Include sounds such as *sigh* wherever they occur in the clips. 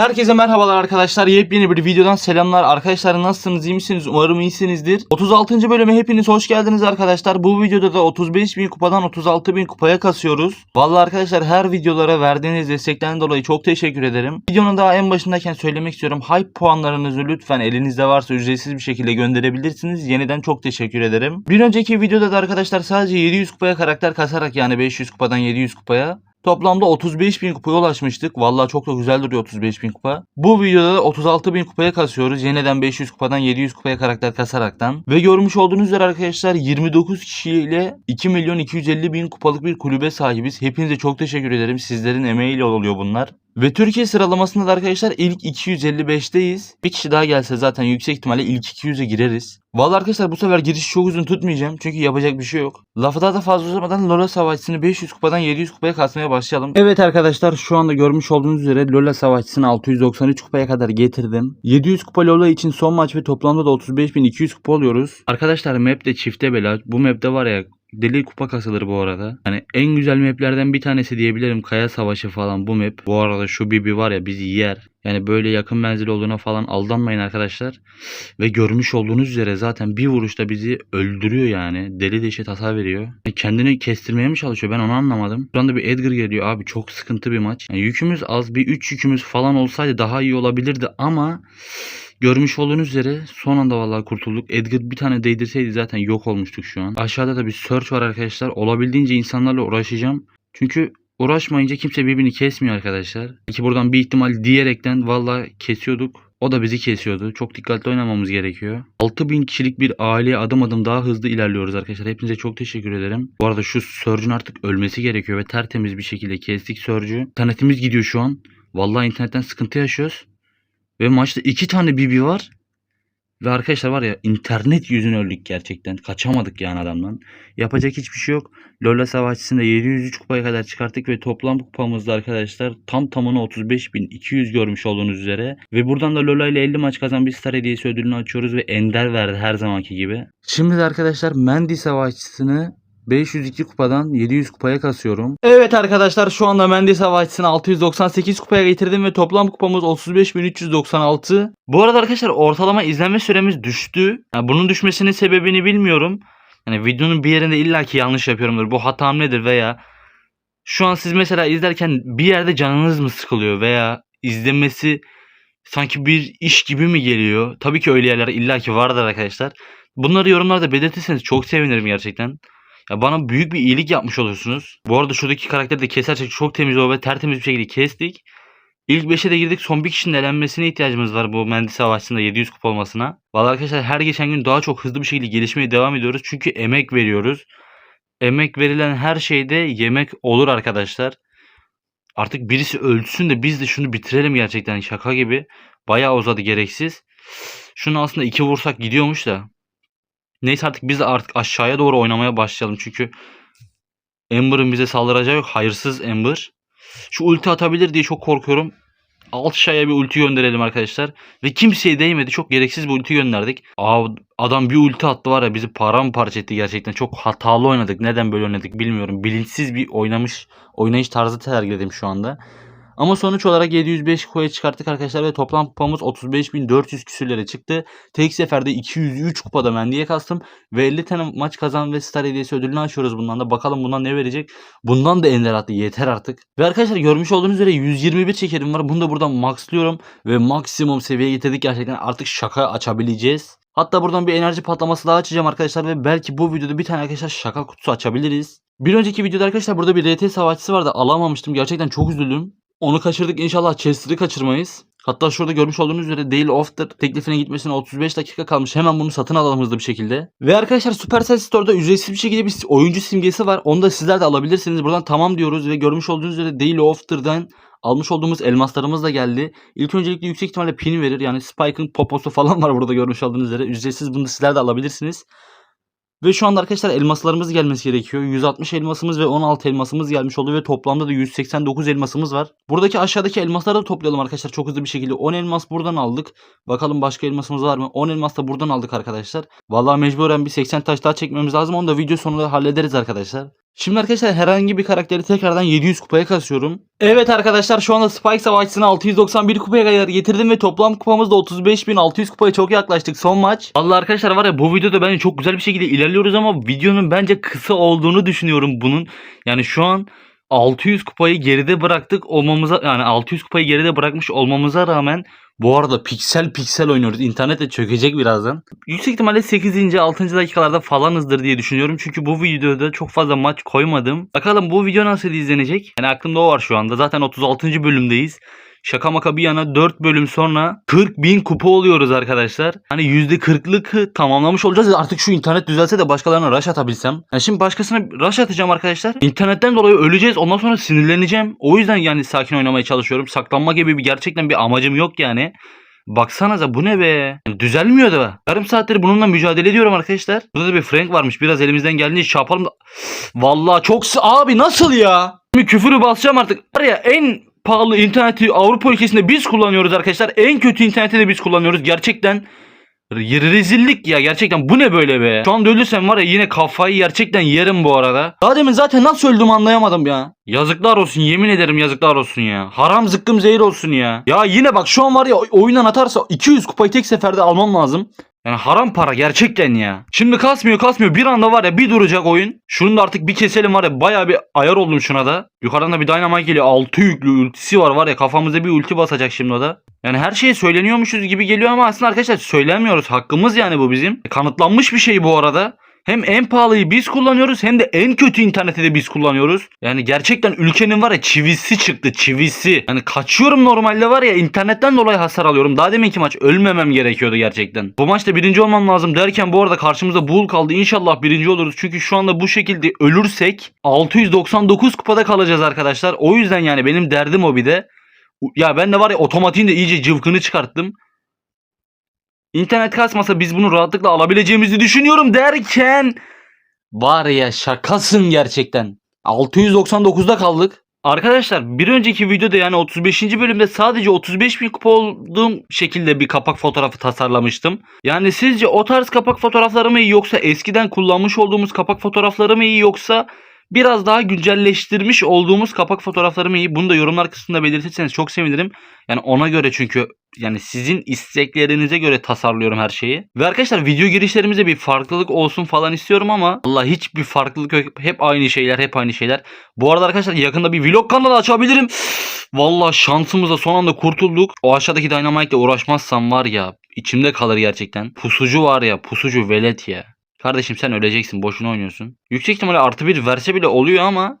Herkese merhabalar arkadaşlar. Yepyeni bir videodan selamlar. Arkadaşlar nasılsınız? iyi misiniz? Umarım iyisinizdir. 36. bölüme hepiniz hoş geldiniz arkadaşlar. Bu videoda da 35.000 kupadan 36.000 kupaya kasıyoruz. Vallahi arkadaşlar her videolara verdiğiniz destekten dolayı çok teşekkür ederim. Videonun daha en başındayken söylemek istiyorum. Hype puanlarınızı lütfen elinizde varsa ücretsiz bir şekilde gönderebilirsiniz. Yeniden çok teşekkür ederim. Bir önceki videoda da arkadaşlar sadece 700 kupaya karakter kasarak yani 500 kupadan 700 kupaya Toplamda 35 bin kupaya ulaşmıştık. Vallahi çok da güzel duruyor 35 bin kupa. Bu videoda da 36 bin kupaya kasıyoruz. Yeniden 500 kupadan 700 kupaya karakter kasaraktan. Ve görmüş olduğunuz üzere arkadaşlar 29 kişiyle 2 milyon 250 bin kupalık bir kulübe sahibiz. Hepinize çok teşekkür ederim. Sizlerin emeğiyle oluyor bunlar. Ve Türkiye sıralamasında da arkadaşlar ilk 255'teyiz. Bir kişi daha gelse zaten yüksek ihtimalle ilk 200'e gireriz. Vallahi arkadaşlar bu sefer giriş çok uzun tutmayacağım. Çünkü yapacak bir şey yok. Lafı daha da fazla uzamadan Lola Savaşçısını 500 kupadan 700 kupaya kasmaya başlayalım. Evet arkadaşlar şu anda görmüş olduğunuz üzere Lola Savaşçısını 693 kupaya kadar getirdim. 700 kupa Lola için son maç ve toplamda da 35.200 kupa oluyoruz. Arkadaşlar map de çifte bela. Bu map'te var ya Deli kupa kasılır bu arada. Hani en güzel maplerden bir tanesi diyebilirim. Kaya Savaşı falan bu map. Bu arada şu Bibi var ya bizi yer. Yani böyle yakın menzil olduğuna falan aldanmayın arkadaşlar. Ve görmüş olduğunuz üzere zaten bir vuruşta bizi öldürüyor yani. Deli deşet hasar veriyor. Yani kendini kestirmeye mi çalışıyor ben onu anlamadım. Şu anda bir Edgar geliyor abi çok sıkıntı bir maç. Yani yükümüz az bir 3 yükümüz falan olsaydı daha iyi olabilirdi ama Görmüş olduğunuz üzere son anda vallahi kurtulduk. Edgar bir tane değdirseydi zaten yok olmuştuk şu an. Aşağıda da bir search var arkadaşlar. Olabildiğince insanlarla uğraşacağım. Çünkü uğraşmayınca kimse birbirini kesmiyor arkadaşlar. Ki buradan bir ihtimal diyerekten vallahi kesiyorduk. O da bizi kesiyordu. Çok dikkatli oynamamız gerekiyor. 6000 kişilik bir aileye adım adım daha hızlı ilerliyoruz arkadaşlar. Hepinize çok teşekkür ederim. Bu arada şu Surge'ün artık ölmesi gerekiyor ve tertemiz bir şekilde kestik Surge'ü. İnternetimiz gidiyor şu an. Vallahi internetten sıkıntı yaşıyoruz. Ve maçta iki tane BB var. Ve arkadaşlar var ya internet yüzüne öldük gerçekten. Kaçamadık yani adamdan. Yapacak hiçbir şey yok. Lola Savaşçısı'nda 703 kupaya kadar çıkarttık ve toplam kupamızda arkadaşlar tam tamına 35.200 görmüş olduğunuz üzere. Ve buradan da Lola ile 50 maç kazan bir star hediyesi ödülünü açıyoruz ve Ender verdi her zamanki gibi. Şimdi de arkadaşlar Mendy Savaşçısı'nı 502 kupadan 700 kupaya kasıyorum. Evet arkadaşlar şu anda Mendy Savaşçısı'nı 698 kupaya getirdim ve toplam kupamız 35.396. Bu arada arkadaşlar ortalama izlenme süremiz düştü. Yani bunun düşmesinin sebebini bilmiyorum. Yani videonun bir yerinde illaki yanlış yapıyorumdur. Bu hatam nedir veya şu an siz mesela izlerken bir yerde canınız mı sıkılıyor veya izlemesi sanki bir iş gibi mi geliyor? Tabii ki öyle yerler illaki vardır arkadaşlar. Bunları yorumlarda belirtirseniz çok sevinirim gerçekten. Ya bana büyük bir iyilik yapmış olursunuz. Bu arada şuradaki karakteri de kesersek çok temiz o ve tertemiz bir şekilde kestik. İlk 5'e de girdik. Son bir kişinin elenmesine ihtiyacımız var bu Mendy Savaşçı'nda 700 kupa olmasına. Vallahi arkadaşlar her geçen gün daha çok hızlı bir şekilde gelişmeye devam ediyoruz. Çünkü emek veriyoruz. Emek verilen her şeyde yemek olur arkadaşlar. Artık birisi ölsün de biz de şunu bitirelim gerçekten şaka gibi. Bayağı uzadı gereksiz. Şunu aslında iki vursak gidiyormuş da. Neyse artık biz de artık aşağıya doğru oynamaya başlayalım. Çünkü Ember'ın bize saldıracağı yok. Hayırsız Ember. Şu ulti atabilir diye çok korkuyorum. Alt aşağıya bir ulti gönderelim arkadaşlar. Ve kimseye değmedi. Çok gereksiz bir ulti gönderdik. Aa, adam bir ulti attı var ya bizi paramparça etti gerçekten. Çok hatalı oynadık. Neden böyle oynadık bilmiyorum. Bilinçsiz bir oynamış oynayış tarzı sergiledim şu anda. Ama sonuç olarak 705 kupaya çıkarttık arkadaşlar ve toplam kupamız 35.400 küsürlere çıktı. Tek seferde 203 kupada Mendy'ye kastım ve 50 tane maç kazan ve star hediyesi ödülünü açıyoruz bundan da. Bakalım bundan ne verecek. Bundan da ender attı yeter artık. Ve arkadaşlar görmüş olduğunuz üzere 121 çekerim var. Bunu da buradan maxlıyorum ve maksimum seviyeye getirdik gerçekten artık şaka açabileceğiz. Hatta buradan bir enerji patlaması daha açacağım arkadaşlar ve belki bu videoda bir tane arkadaşlar şaka kutusu açabiliriz. Bir önceki videoda arkadaşlar burada bir RT savaşçısı vardı alamamıştım gerçekten çok üzüldüm. Onu kaçırdık inşallah Chester'ı kaçırmayız. Hatta şurada görmüş olduğunuz üzere Daily Offer teklifine gitmesine 35 dakika kalmış. Hemen bunu satın alalım hızlı bir şekilde. Ve arkadaşlar Supercell Store'da ücretsiz bir şekilde bir oyuncu simgesi var. Onu da sizler de alabilirsiniz. Buradan tamam diyoruz ve görmüş olduğunuz üzere Daily Offer'dan almış olduğumuz elmaslarımız da geldi. İlk öncelikle yüksek ihtimalle pin verir. Yani Spike'ın poposu falan var burada görmüş olduğunuz üzere. Ücretsiz bunu sizler de alabilirsiniz. Ve şu anda arkadaşlar elmaslarımız gelmesi gerekiyor. 160 elmasımız ve 16 elmasımız gelmiş oldu ve toplamda da 189 elmasımız var. Buradaki aşağıdaki elmasları da toplayalım arkadaşlar çok hızlı bir şekilde. 10 elmas buradan aldık. Bakalım başka elmasımız var mı? 10 elmas da buradan aldık arkadaşlar. Vallahi mecburen bir 80 taş daha çekmemiz lazım. Onu da video sonunda hallederiz arkadaşlar. Şimdi arkadaşlar herhangi bir karakteri tekrardan 700 kupaya kasıyorum. Evet arkadaşlar şu anda Spike savaşçısını 691 kupaya kadar getirdim ve toplam kupamız da 35.600 kupaya çok yaklaştık son maç. Allah arkadaşlar var ya bu videoda bence çok güzel bir şekilde ilerliyoruz ama videonun bence kısa olduğunu düşünüyorum bunun. Yani şu an 600 kupayı geride bıraktık olmamıza yani 600 kupayı geride bırakmış olmamıza rağmen bu arada piksel piksel oynuyoruz. İnternet de çökecek birazdan. Yüksek ihtimalle 8. 6. dakikalarda falanızdır diye düşünüyorum. Çünkü bu videoda çok fazla maç koymadım. Bakalım bu video nasıl izlenecek? Yani aklımda o var şu anda. Zaten 36. bölümdeyiz. Şaka maka bir yana 4 bölüm sonra 40 bin kupa oluyoruz arkadaşlar. Hani %40'lık tamamlamış olacağız. Artık şu internet düzelse de başkalarına rush atabilsem. Yani şimdi başkasına rush atacağım arkadaşlar. İnternetten dolayı öleceğiz. Ondan sonra sinirleneceğim. O yüzden yani sakin oynamaya çalışıyorum. Saklanma gibi bir gerçekten bir amacım yok yani. Baksanıza bu ne be? Yani düzelmiyor da. Yarım saattir bununla mücadele ediyorum arkadaşlar. Burada da bir Frank varmış. Biraz elimizden geldiğince şey yapalım da. Vallahi çok abi nasıl ya? Şimdi küfürü basacağım artık. Var ya en pahalı interneti Avrupa ülkesinde biz kullanıyoruz arkadaşlar. En kötü interneti de biz kullanıyoruz. Gerçekten re- rezillik ya gerçekten bu ne böyle be? Şu anda ölürsem var ya yine kafayı gerçekten yerim bu arada. Daha demin zaten nasıl öldüm anlayamadım ya. Yazıklar olsun yemin ederim yazıklar olsun ya. Haram zıkkım zehir olsun ya. Ya yine bak şu an var ya oy- oyundan atarsa 200 kupayı tek seferde almam lazım. Yani haram para gerçekten ya. Şimdi kasmıyor kasmıyor bir anda var ya bir duracak oyun. Şunu da artık bir keselim var ya baya bir ayar oldum şuna da. Yukarıdan da bir dynamite geliyor. 6 yüklü ultisi var var ya kafamıza bir ulti basacak şimdi o da. Yani her şey söyleniyormuşuz gibi geliyor ama aslında arkadaşlar söylemiyoruz. Hakkımız yani bu bizim. Kanıtlanmış bir şey bu arada. Hem en pahalıyı biz kullanıyoruz hem de en kötü interneti de biz kullanıyoruz. Yani gerçekten ülkenin var ya çivisi çıktı çivisi. Yani kaçıyorum normalde var ya internetten dolayı hasar alıyorum. Daha deminki maç ölmemem gerekiyordu gerçekten. Bu maçta birinci olmam lazım derken bu arada karşımızda Bull kaldı. İnşallah birinci oluruz. Çünkü şu anda bu şekilde ölürsek 699 kupada kalacağız arkadaşlar. O yüzden yani benim derdim o bir de. Ya ben de var ya otomatiğin de iyice cıvkını çıkarttım. İnternet kasmasa biz bunu rahatlıkla alabileceğimizi düşünüyorum derken var ya şakasın gerçekten. 699'da kaldık. Arkadaşlar bir önceki videoda yani 35. bölümde sadece 35 bin kupa olduğum şekilde bir kapak fotoğrafı tasarlamıştım. Yani sizce o tarz kapak fotoğrafları mı iyi yoksa eskiden kullanmış olduğumuz kapak fotoğrafları mı iyi yoksa biraz daha güncelleştirmiş olduğumuz kapak fotoğrafları mı iyi? Bunu da yorumlar kısmında belirtirseniz çok sevinirim. Yani ona göre çünkü yani sizin isteklerinize göre tasarlıyorum her şeyi. Ve arkadaşlar video girişlerimize bir farklılık olsun falan istiyorum ama Allah hiçbir farklılık yok. Hep aynı şeyler, hep aynı şeyler. Bu arada arkadaşlar yakında bir vlog kanalı açabilirim. Vallahi şansımızla son anda kurtulduk. O aşağıdaki Dynamite ile uğraşmazsam var ya içimde kalır gerçekten. Pusucu var ya pusucu velet ya. Kardeşim sen öleceksin boşuna oynuyorsun. Yüksek ihtimalle artı bir verse bile oluyor ama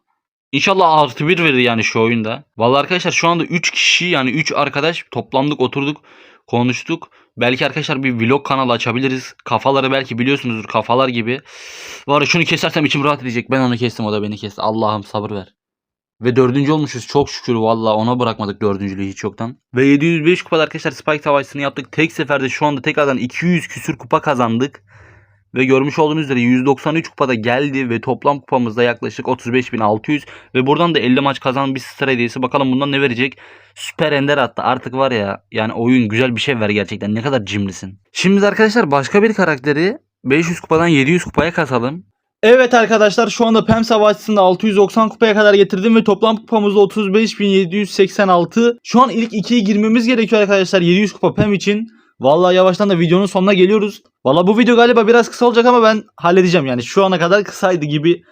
İnşallah artı bir verir yani şu oyunda. Vallahi arkadaşlar şu anda 3 kişi yani 3 arkadaş toplandık oturduk konuştuk. Belki arkadaşlar bir vlog kanalı açabiliriz. Kafaları belki biliyorsunuzdur kafalar gibi. Var şunu kesersem içim rahat edecek. Ben onu kestim o da beni kesti. Allah'ım sabır ver. Ve dördüncü olmuşuz çok şükür valla ona bırakmadık dördüncülüğü hiç yoktan. Ve 705 kupada arkadaşlar Spike savaşçısını yaptık. Tek seferde şu anda tekrardan 200 küsür kupa kazandık. Ve görmüş olduğunuz üzere 193 kupada geldi ve toplam kupamızda yaklaşık 35.600 ve buradan da 50 maç kazanan bir star hediyesi. Bakalım bundan ne verecek? Süper Ender attı. Artık var ya yani oyun güzel bir şey ver gerçekten. Ne kadar cimrisin. Şimdi arkadaşlar başka bir karakteri 500 kupadan 700 kupaya kasalım. Evet arkadaşlar şu anda PEM savaşçısında 690 kupaya kadar getirdim ve toplam kupamız da 35.786. Şu an ilk 2'ye girmemiz gerekiyor arkadaşlar 700 kupa PEM için. Vallahi yavaştan da videonun sonuna geliyoruz. Vallahi bu video galiba biraz kısa olacak ama ben halledeceğim yani. Şu ana kadar kısaydı gibi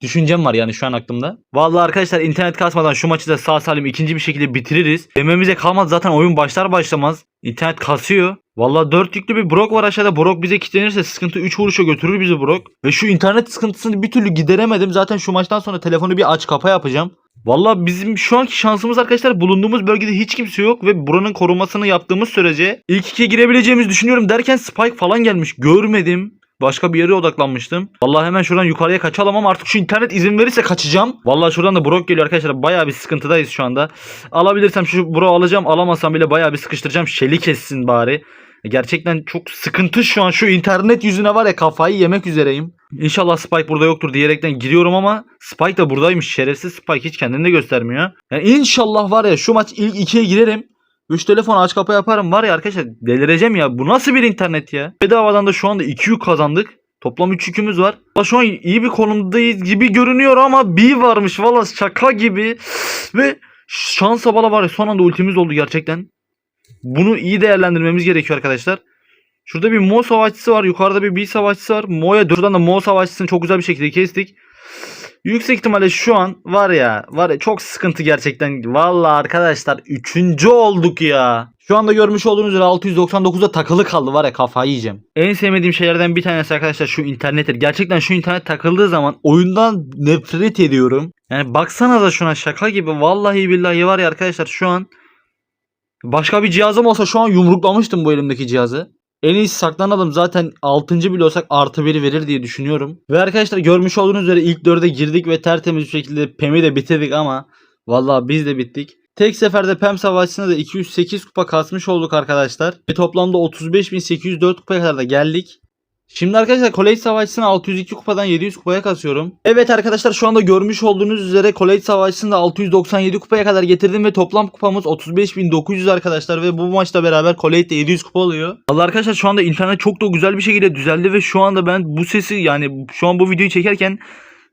düşüncem var yani şu an aklımda. Vallahi arkadaşlar internet kasmadan şu maçı da sağ salim ikinci bir şekilde bitiririz. Dememize kalmadı zaten oyun başlar başlamaz. İnternet kasıyor. Vallahi 4 yüklü bir Brock var aşağıda. Brock bize kilitlenirse sıkıntı 3 vuruşa götürür bizi Brock. Ve şu internet sıkıntısını bir türlü gideremedim. Zaten şu maçtan sonra telefonu bir aç kapa yapacağım. Vallahi bizim şu anki şansımız arkadaşlar bulunduğumuz bölgede hiç kimse yok ve buranın korumasını yaptığımız sürece ilk ikiye girebileceğimizi düşünüyorum derken Spike falan gelmiş. Görmedim. Başka bir yere odaklanmıştım. Vallahi hemen şuradan yukarıya kaçalım ama artık şu internet izin verirse kaçacağım. Vallahi şuradan da Brock geliyor arkadaşlar. Bayağı bir sıkıntıdayız şu anda. Alabilirsem şu Brock'u alacağım. Alamazsam bile bayağı bir sıkıştıracağım. Şeli kessin bari. Gerçekten çok sıkıntı şu an. Şu internet yüzüne var ya kafayı yemek üzereyim. İnşallah Spike burada yoktur diyerekten giriyorum ama Spike da buradaymış. Şerefsiz Spike hiç kendini de göstermiyor. Yani inşallah var ya şu maç ilk ikiye girerim. 3 telefon aç kapa yaparım var ya arkadaşlar delireceğim ya. Bu nasıl bir internet ya? Bedavadan da şu anda 2 yük kazandık. Toplam 3 yükümüz var. Şu an iyi bir konumdayız gibi görünüyor ama bir varmış valla şaka gibi. Ve şansa bala var ya son anda ultimiz oldu gerçekten. Bunu iyi değerlendirmemiz gerekiyor arkadaşlar. Şurada bir Mo savaşçısı var. Yukarıda bir B savaşçısı var. Mo'ya durdan da Mo savaşçısını çok güzel bir şekilde kestik. Yüksek ihtimalle şu an var ya var ya çok sıkıntı gerçekten. Valla arkadaşlar 3. olduk ya. Şu anda görmüş olduğunuz üzere 699'da takılı kaldı var ya kafayı yiyeceğim. En sevmediğim şeylerden bir tanesi arkadaşlar şu internettir. Gerçekten şu internet takıldığı zaman oyundan nefret ediyorum. Yani baksana da şuna şaka gibi. Vallahi billahi var ya arkadaşlar şu an başka bir cihazım olsa şu an yumruklamıştım bu elimdeki cihazı. En iyisi saklanalım. Zaten 6. bile olsak artı 1 verir diye düşünüyorum. Ve arkadaşlar görmüş olduğunuz üzere ilk 4'e girdik ve tertemiz bir şekilde PEM'i de bitirdik ama vallahi biz de bittik. Tek seferde PEM savaşçısına da 208 kupa kasmış olduk arkadaşlar. Ve toplamda 35.804 kupaya kadar da geldik. Şimdi arkadaşlar College Savaşçısını 602 kupadan 700 kupaya kasıyorum. Evet arkadaşlar şu anda görmüş olduğunuz üzere College Savaşçısını da 697 kupaya kadar getirdim ve toplam kupamız 35.900 arkadaşlar ve bu maçla beraber College'de 700 kupa oluyor. Allah arkadaşlar şu anda internet çok da güzel bir şekilde düzeldi ve şu anda ben bu sesi yani şu an bu videoyu çekerken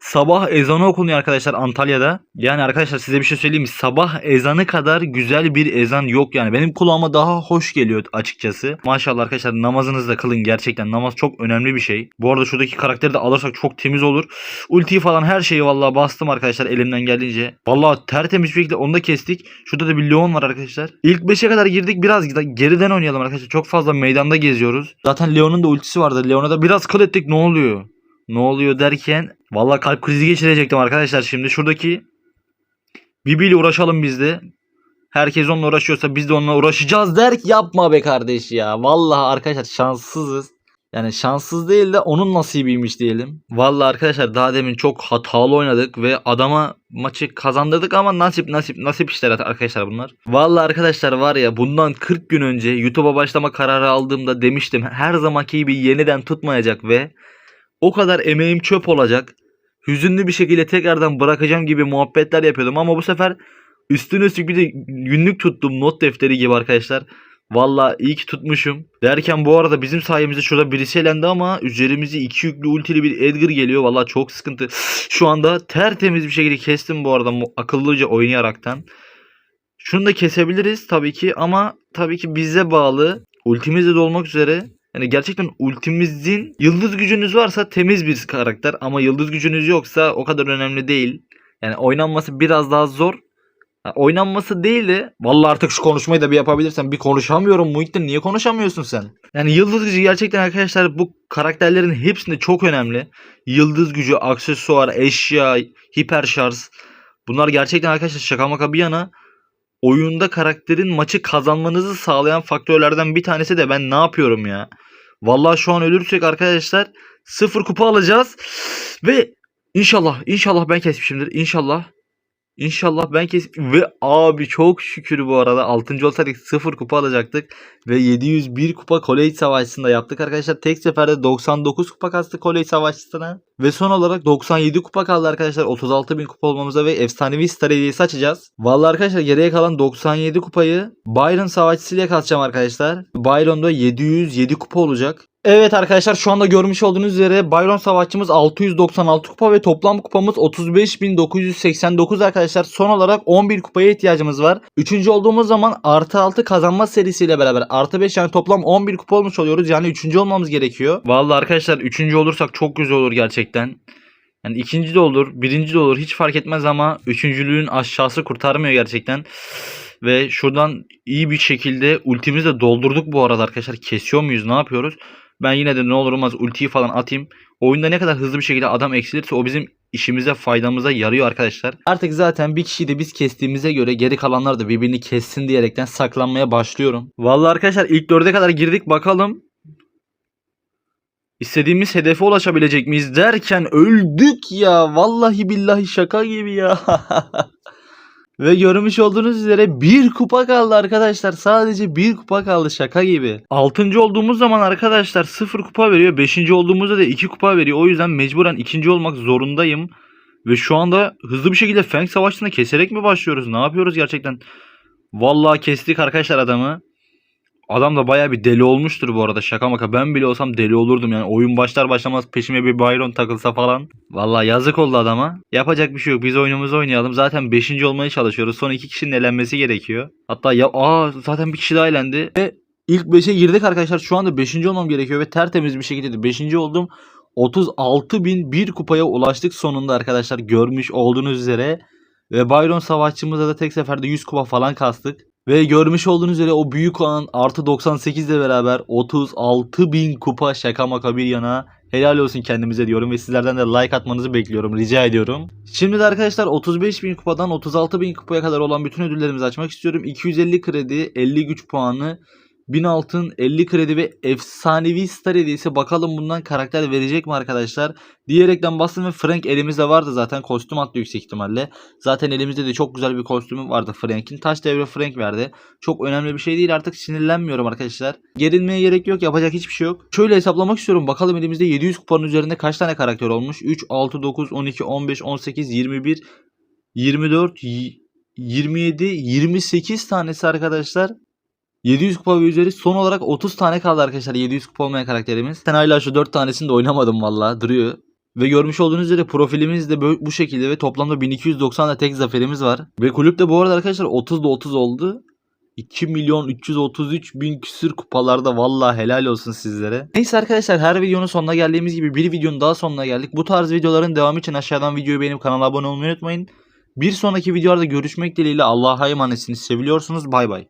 Sabah ezanı okunuyor arkadaşlar Antalya'da. Yani arkadaşlar size bir şey söyleyeyim? Sabah ezanı kadar güzel bir ezan yok yani. Benim kulağıma daha hoş geliyor açıkçası. Maşallah arkadaşlar namazınızı da kılın gerçekten. Namaz çok önemli bir şey. Bu arada şuradaki karakteri de alırsak çok temiz olur. Ultiyi falan her şeyi vallahi bastım arkadaşlar elimden geldiğince. Vallahi tertemiz bir şekilde onu da kestik. Şurada da bir Leon var arkadaşlar. İlk 5'e kadar girdik. Biraz geriden oynayalım arkadaşlar. Çok fazla meydanda geziyoruz. Zaten Leon'un da ultisi vardı. Leon'a da biraz kıl ettik ne oluyor? Ne oluyor derken Vallahi kalp krizi geçirecektim arkadaşlar şimdi. Şuradaki Bibi uğraşalım biz de. Herkes onunla uğraşıyorsa biz de onunla uğraşacağız der ki yapma be kardeş ya. Vallahi arkadaşlar şanssızız. Yani şanssız değil de onun nasibiymiş diyelim. Vallahi arkadaşlar daha demin çok hatalı oynadık ve adama maçı kazandırdık ama nasip nasip nasip işler arkadaşlar bunlar. Vallahi arkadaşlar var ya bundan 40 gün önce YouTube'a başlama kararı aldığımda demiştim her zamanki gibi yeniden tutmayacak ve o kadar emeğim çöp olacak. Hüzünlü bir şekilde tekrardan bırakacağım gibi muhabbetler yapıyordum ama bu sefer üstüne üstlük bir de günlük tuttum not defteri gibi arkadaşlar. Valla iyi ki tutmuşum. Derken bu arada bizim sayemizde şurada birisi elendi ama üzerimize iki yüklü ultili bir Edgar geliyor. Valla çok sıkıntı. Şu anda tertemiz bir şekilde kestim bu arada akıllıca oynayaraktan. Şunu da kesebiliriz tabii ki ama tabii ki bize bağlı. Ultimiz de dolmak üzere. Yani gerçekten ultimizin yıldız gücünüz varsa temiz bir karakter ama yıldız gücünüz yoksa o kadar önemli değil. Yani oynanması biraz daha zor. Oynanması değil de vallahi artık şu konuşmayı da bir yapabilirsen bir konuşamıyorum Muhittin niye konuşamıyorsun sen? Yani yıldız gücü gerçekten arkadaşlar bu karakterlerin hepsinde çok önemli. Yıldız gücü, aksesuar, eşya, hiper şarj. Bunlar gerçekten arkadaşlar şaka maka bir yana oyunda karakterin maçı kazanmanızı sağlayan faktörlerden bir tanesi de ben ne yapıyorum ya? Vallahi şu an ölürsek arkadaşlar sıfır kupa alacağız ve inşallah inşallah ben kesmişimdir inşallah. İnşallah ben kes ve abi çok şükür bu arada 6. olsaydık 0 kupa alacaktık ve 701 kupa College Savaşçısı'nda yaptık arkadaşlar. Tek seferde 99 kupa kastık College Savaşçısı'na ve son olarak 97 kupa kaldı arkadaşlar 36.000 kupa olmamıza ve efsanevi star hediyesi açacağız. Vallahi arkadaşlar geriye kalan 97 kupayı Byron Savaşçısı ile kasacağım arkadaşlar. Byron'da 707 kupa olacak. Evet arkadaşlar şu anda görmüş olduğunuz üzere Byron Savaşçımız 696 kupa ve toplam kupamız 35.989 arkadaşlar. Son olarak 11 kupaya ihtiyacımız var. Üçüncü olduğumuz zaman artı 6 kazanma serisiyle beraber artı 5 yani toplam 11 kupa olmuş oluyoruz. Yani üçüncü olmamız gerekiyor. Vallahi arkadaşlar üçüncü olursak çok güzel olur gerçekten. Yani ikinci de olur, birinci de olur hiç fark etmez ama üçüncülüğün aşağısı kurtarmıyor gerçekten. Ve şuradan iyi bir şekilde ultimizi de doldurduk bu arada arkadaşlar. Kesiyor muyuz ne yapıyoruz? Ben yine de ne olur olmaz ultiyi falan atayım. Oyunda ne kadar hızlı bir şekilde adam eksilirse o bizim işimize faydamıza yarıyor arkadaşlar. Artık zaten bir kişiyi de biz kestiğimize göre geri kalanlar da birbirini kessin diyerekten saklanmaya başlıyorum. Vallahi arkadaşlar ilk dörde kadar girdik bakalım. İstediğimiz hedefe ulaşabilecek miyiz derken öldük ya. Vallahi billahi şaka gibi ya. *laughs* Ve görmüş olduğunuz üzere bir kupa kaldı arkadaşlar. Sadece bir kupa kaldı şaka gibi. Altıncı olduğumuz zaman arkadaşlar sıfır kupa veriyor. Beşinci olduğumuzda da iki kupa veriyor. O yüzden mecburen ikinci olmak zorundayım. Ve şu anda hızlı bir şekilde Feng Savaşı'nda keserek mi başlıyoruz? Ne yapıyoruz gerçekten? Vallahi kestik arkadaşlar adamı. Adam da baya bir deli olmuştur bu arada şaka maka. Ben bile olsam deli olurdum yani. Oyun başlar başlamaz peşime bir Byron takılsa falan. Vallahi yazık oldu adama. Yapacak bir şey yok. Biz oyunumuzu oynayalım. Zaten 5. olmaya çalışıyoruz. Son iki kişinin elenmesi gerekiyor. Hatta ya aa zaten bir kişi daha elendi. Ve ilk 5'e girdik arkadaşlar. Şu anda 5. olmam gerekiyor ve tertemiz bir şekilde de 5. oldum. 36.001 kupaya ulaştık sonunda arkadaşlar görmüş olduğunuz üzere. Ve Byron savaşçımıza da tek seferde 100 kupa falan kastık. Ve görmüş olduğunuz üzere o büyük olan artı 98 ile beraber 36.000 kupa şaka maka bir yana. Helal olsun kendimize diyorum ve sizlerden de like atmanızı bekliyorum rica ediyorum. Şimdi de arkadaşlar 35.000 kupadan 36.000 kupaya kadar olan bütün ödüllerimizi açmak istiyorum. 250 kredi, 50 güç puanı, 1000 altın, 50 kredi ve efsanevi star hediyesi. Bakalım bundan karakter verecek mi arkadaşlar? Diyerekten bastım ve Frank elimizde vardı zaten. Kostüm attı yüksek ihtimalle. Zaten elimizde de çok güzel bir kostümü vardı Frank'in. Taş devre Frank verdi. Çok önemli bir şey değil artık sinirlenmiyorum arkadaşlar. Gerilmeye gerek yok yapacak hiçbir şey yok. Şöyle hesaplamak istiyorum. Bakalım elimizde 700 kupanın üzerinde kaç tane karakter olmuş? 3, 6, 9, 12, 15, 18, 21, 24, y- 27, 28 tanesi arkadaşlar. 700 kupa ve üzeri son olarak 30 tane kaldı arkadaşlar 700 kupa olmayan karakterimiz. Ben hala şu 4 tanesini de oynamadım valla duruyor. Ve görmüş olduğunuz üzere profilimiz de bu şekilde ve toplamda 1290 da tek zaferimiz var. Ve kulüp de bu arada arkadaşlar 30 da 30 oldu. 2 milyon 333 bin küsür kupalarda valla helal olsun sizlere. Neyse arkadaşlar her videonun sonuna geldiğimiz gibi bir videonun daha sonuna geldik. Bu tarz videoların devamı için aşağıdan videoyu beğenip kanala abone olmayı unutmayın. Bir sonraki videolarda görüşmek dileğiyle Allah'a emanetsiniz. Seviliyorsunuz. Bay bay.